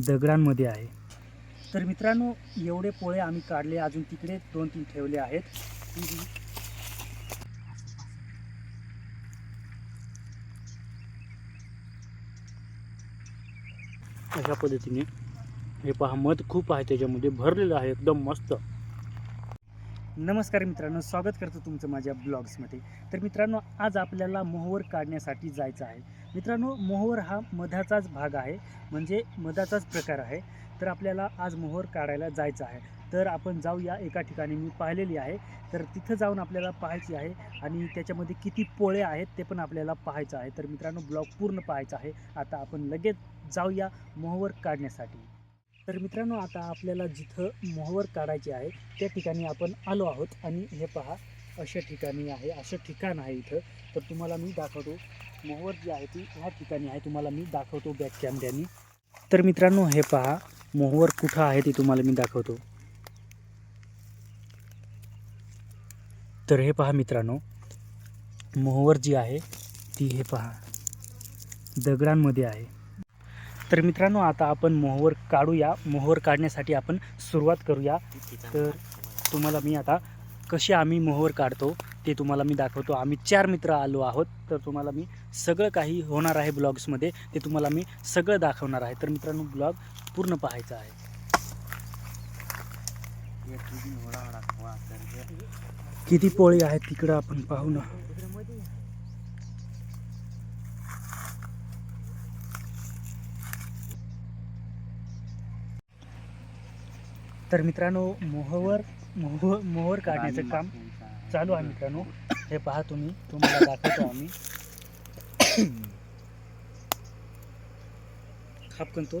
दगडांमध्ये आहे. तर मित्रांनो एवढे पोळे आम्ही काढले. अजून तिकडे दोन तीन ठेवले आहेत. अशा पद्धतीने हे पहा मध खूप आहे त्याच्यामध्ये. भरलेलं आहे एकदम मस्त. नमस्कार मित्रांनो स्वागत करतो तुमचं माझ्या ब्लॉग्समध्ये. तर मित्रांनो आज आपल्याला मोहवर काढण्यासाठी जायचं आहे. मित्रांनो मोहर हा मधाचाच भाग आहे. म्हणजे मधाचाच प्रकार आहे. तर आपल्याला आज मोहर काढायला जायचं आहे. तर आपण जाऊया एका ठिकाणी. मी पाहिलेली आहे. तर तिथं जाऊन आपल्याला पाहायची आहे. आणि त्याच्यामध्ये किती पोळे आहेत ते पण आपल्याला पाहायचं आहे. तर मित्रांनो ब्लॉग पूर्ण पाहायचा आहे. आता आपण लगेच जाऊया मोहवर काढण्यासाठी. तर मित्रांनो आता आपल्याला जिथं मोहवर काढायचे आहे त्या ठिकाणी आपण आलो आहोत. आणि हे पहा अशा ठिकाणी आहे असं ठिकाण आहे इथं. तर तुम्हाला मी दाखवतो. मोहर जी आहे ती ह्या ठिकाणी आहे. तुम्हाला मी दाखवतो बॅक कॅमेऱ्याने तर मित्रांनो हे पहा मोहर कुठं आहे ते तुम्हाला मी दाखवतो. तर हे पहा मित्रांनो मोहवर जी आहे ती हे पहा दगडांमध्ये आहे. तर मित्रांनो आता आपण मोहवर काढूया. मोहवर काढण्यासाठी आपण सुरुवात करूया. तर तुम्हाला मी आता कशी आम्ही मोहर काढतो ते तुम्हाला मी दाखवतो. आम्ही चार मित्र आलो आहोत तर तुम्हाला मी सगळं काही होणार आहे ब्लॉग्समध्ये ते तुम्हाला मी सगळं दाखवणार आहे. तर मित्रांनो ब्लॉग पूर्ण पाहायचा आहे. किती पोळी आहेत तिकडं आपण पाहू ना. तर मित्रांनो मोहवर मोहर मोहर काढण्याचं काम चालू आहे मित्रांनो. हे पहा तुम्ही तुम्हाला दाखवतो आम्ही. खापकन तो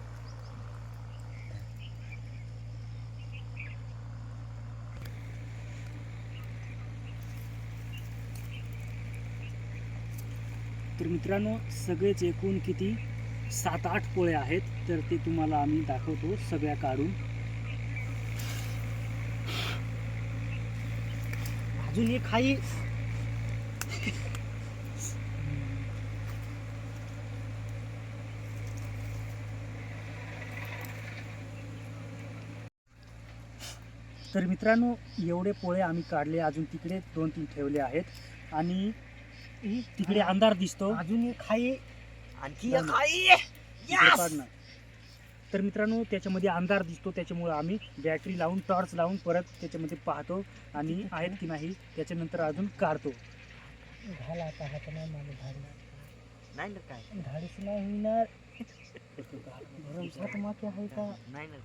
तर मित्रांनो सगळेच एकूण किती? सात आठ पोळे आहेत तर ते तुम्हाला आम्ही दाखवतो सगळ्या काढून. अजून एक खाई तर मित्रांनो एवढे पोळे आम्ही काढले अजून तिकडे दोन तीन ठेवले आहेत. आणि तिकडे अंधार दिसतो. अजून एक खाई आणखी एक हो Yes! ना. तर मित्रांनो त्याच्यामध्ये अंधार दिसतो. त्याच्यामुळे आम्ही बॅटरी लावून टॉर्च लावून परत त्याच्यामध्ये पाहतो आणि आहेत की नाही त्याच्यानंतर अजून काढतो. झाला आता नाही मला नाही. ना काय? झाडीच नाही होणार. भरमसाठ माती आहे का? नाही ना.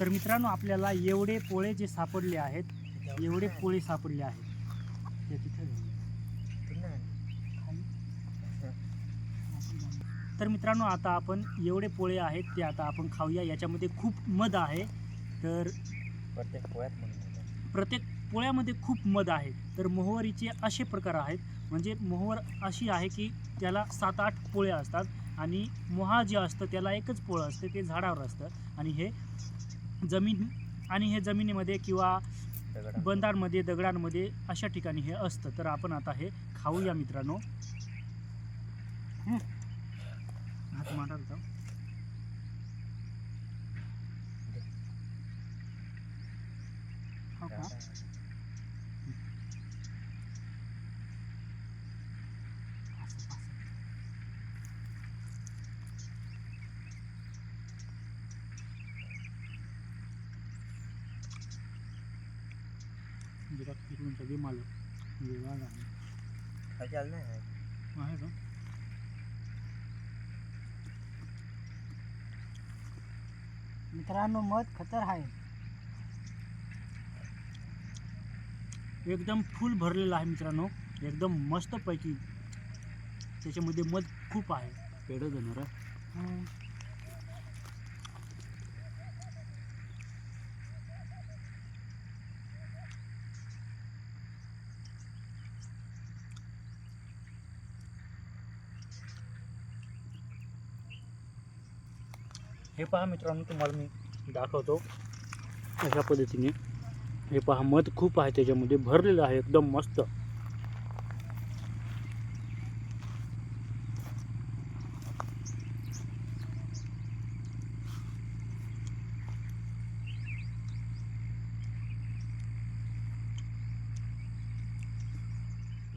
तर मित्रांनो आपल्याला एवढे पोळे जे सापडले आहेत एवढे पोळे सापडले आहेत. ते तिथे तर मित्रांनो आता आपण एवढे पोळे आहेत ते आता आपण खाऊया. याच्यामध्ये खूप मध आहे. तर प्रत्येक पोळ्यात प्रत्येक पोळ्यामध्ये खूप मध आहे. तर मोहवरीचे असे प्रकार आहेत. म्हणजे मोहवर अशी आहे की त्याला सात आठ पोळे असतात आणि मोहा जे असतं त्याला एकच पोळं असतं ते झाडावर असतं. आणि हे जमीन आणि हे जमिनीमध्ये किंवा बंधांमध्ये दगडांमध्ये अशा ठिकाणी हे असतं. तर आपण आता हे खाऊया मित्रांनो. हात मांडाल हो का? सगळे माल वेगळा नाही आहे का? मित्रांनो मध खतर आहे. एकदम फुल भरलेलं आहे मित्रांनो. एकदम मस्तपैकी त्याच्यामध्ये मध खूप आहे. पेढं देणार हे पहा मित्रांनो तुम्हाला मी दाखवतो. अशा पद्धतीने हे पहा मध खूप आहे त्याच्यामध्ये भरलेलं आहे एकदम मस्त.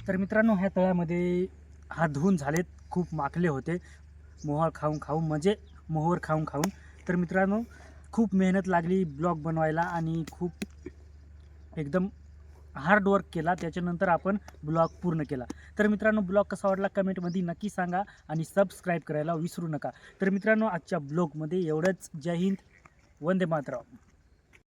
तर मित्रांनो ह्या तळ्यामध्ये हात धुवून झालेत खूप माखले होते. मोहळ खाऊन खाऊन म्हणजे मोहर खाऊन खाऊन. तर मित्रांनो खूप मेहनत लागली ब्लॉग बनवायला आणि खूप एकदम हार्ड वर्क केला. त्याच्यानंतर आपण ब्लॉग पूर्ण केला. तर मित्रांनो ब्लॉग कसा वाटला कमेंटमध्ये नक्की सांगा आणि सबस्क्राईब करायला विसरू नका. तर मित्रांनो आजच्या ब्लॉगमध्ये एवढंच. जय हिंद. वंदे मातरम.